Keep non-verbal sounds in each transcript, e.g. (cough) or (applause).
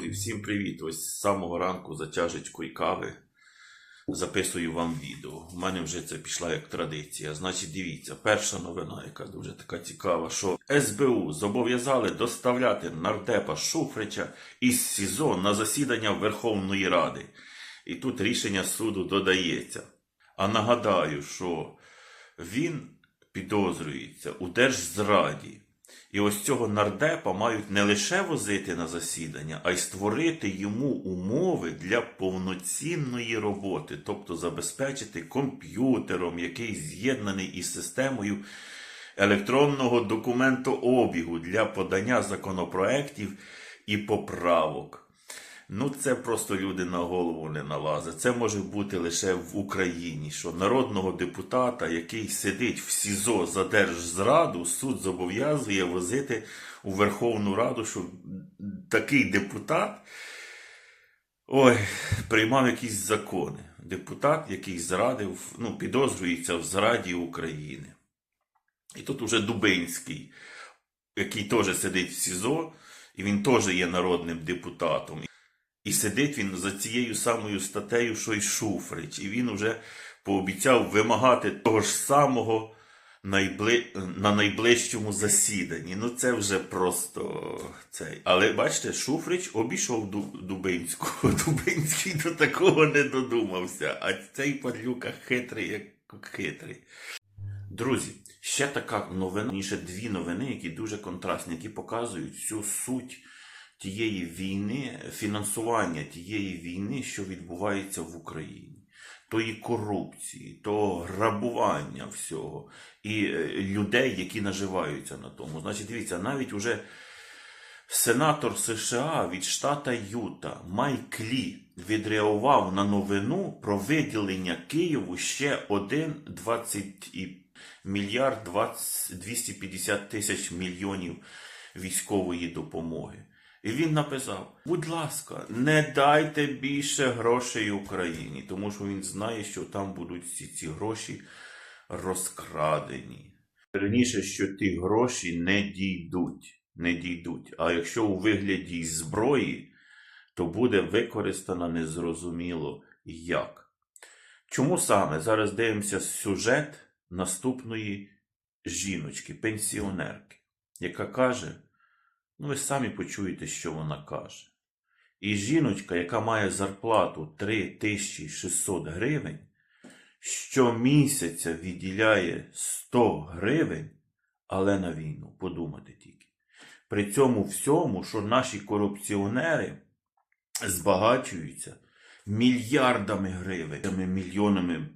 Всім привіт! Ось з самого ранку за чашечкою кави записую вам відео. У мене вже це пішла як традиція. Значить, дивіться, перша новина, яка дуже така цікава, що СБУ зобов'язали доставляти нардепа Шуфрича із СІЗО на засідання Верховної Ради. І тут рішення суду додається. А нагадаю, що він підозрюється у держзраді. І ось цього нардепа мають не лише возити на засідання, а й створити йому умови для повноцінної роботи, тобто забезпечити комп'ютером, який з'єднаний із системою електронного документообігу для подання законопроєктів і поправок. Ну, це просто люди на голову не налазять. Це може бути лише в Україні, що народного депутата, який сидить в СІЗО за держзраду, суд зобов'язує возити у Верховну Раду, що такий депутат ой, приймав якісь закони. Депутат, який зрадив, ну, підозрюється в зраді України. І тут уже Дубинський, який теж сидить в СІЗО, і він теж є народним депутатом. І сидить він за цією самою статтею, що й Шуфрич. І він вже пообіцяв вимагати того ж самого найбли... на найближчому засіданні. Ну це вже просто цей. Але бачите, Шуфрич обійшов Ду- Дубинського. (laughs) Дубинський до такого не додумався. А цей падлюка хитрий, як хитрий. Друзі, ще така новина, ніше дві новини, які дуже контрастні, які показують всю суть тієї війни, фінансування тієї війни, що відбувається в Україні, тої корупції, того грабування всього і е, людей, які наживаються на тому. Значить, дивіться, навіть уже сенатор США від штата Юта Майк Лі відреагував на новину про виділення Києву ще один 20 мільярд 20, 250 тисяч мільйонів військової допомоги. І він написав: будь ласка, не дайте більше грошей Україні, тому що він знає, що там будуть всі ці гроші розкрадені. Верніше, що ті гроші не дійдуть. Не дійдуть. А якщо у вигляді зброї, то буде використана незрозуміло як. Чому саме? Зараз дивимося сюжет наступної жіночки, пенсіонерки, яка каже. Ну, ви самі почуєте, що вона каже. І жіночка, яка має зарплату 3600 гривень, щомісяця відділяє 100 гривень, але на війну, подумати тільки. При цьому всьому, що наші корупціонери збагачуються мільярдами гривень, мільйонами,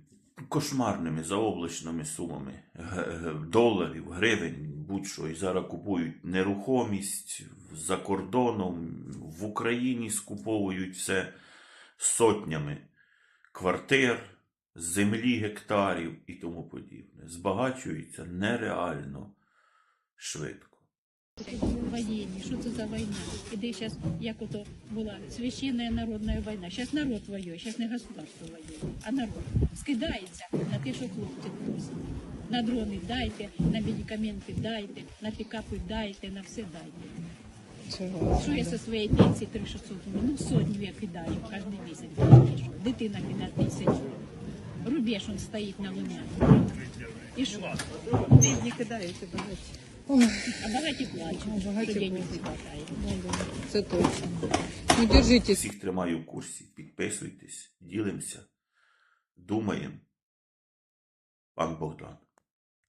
кошмарними заоблачними сумами доларів, гривень, будь-що, і зараз купують нерухомість за кордоном, в Україні скуповують все сотнями квартир, землі, гектарів і тому подібне. Збагачуються нереально швидко. воєнні, що це за війна? І зараз, як ото була священна народна війна. Зараз народ воює, зараз не государство воює, а народ скидається на те, що хлопці просять. На дрони дайте, на медикаменти дайте, на пікапи дайте, на все дайте. Що я зі своєї пенсії 3600 ну сотню я кидаю кожен місяць. Що? Дитина піде тисячу. Рубеж он стоїть на луні. І що? Бідні багаті. А багаті плачуть, А багаті що денег не плачуть. хватає. Це точно. Ну, держитесь. Всіх тримаю в курсі. Підписуйтесь, ділимося, думаємо. Пан Богдан.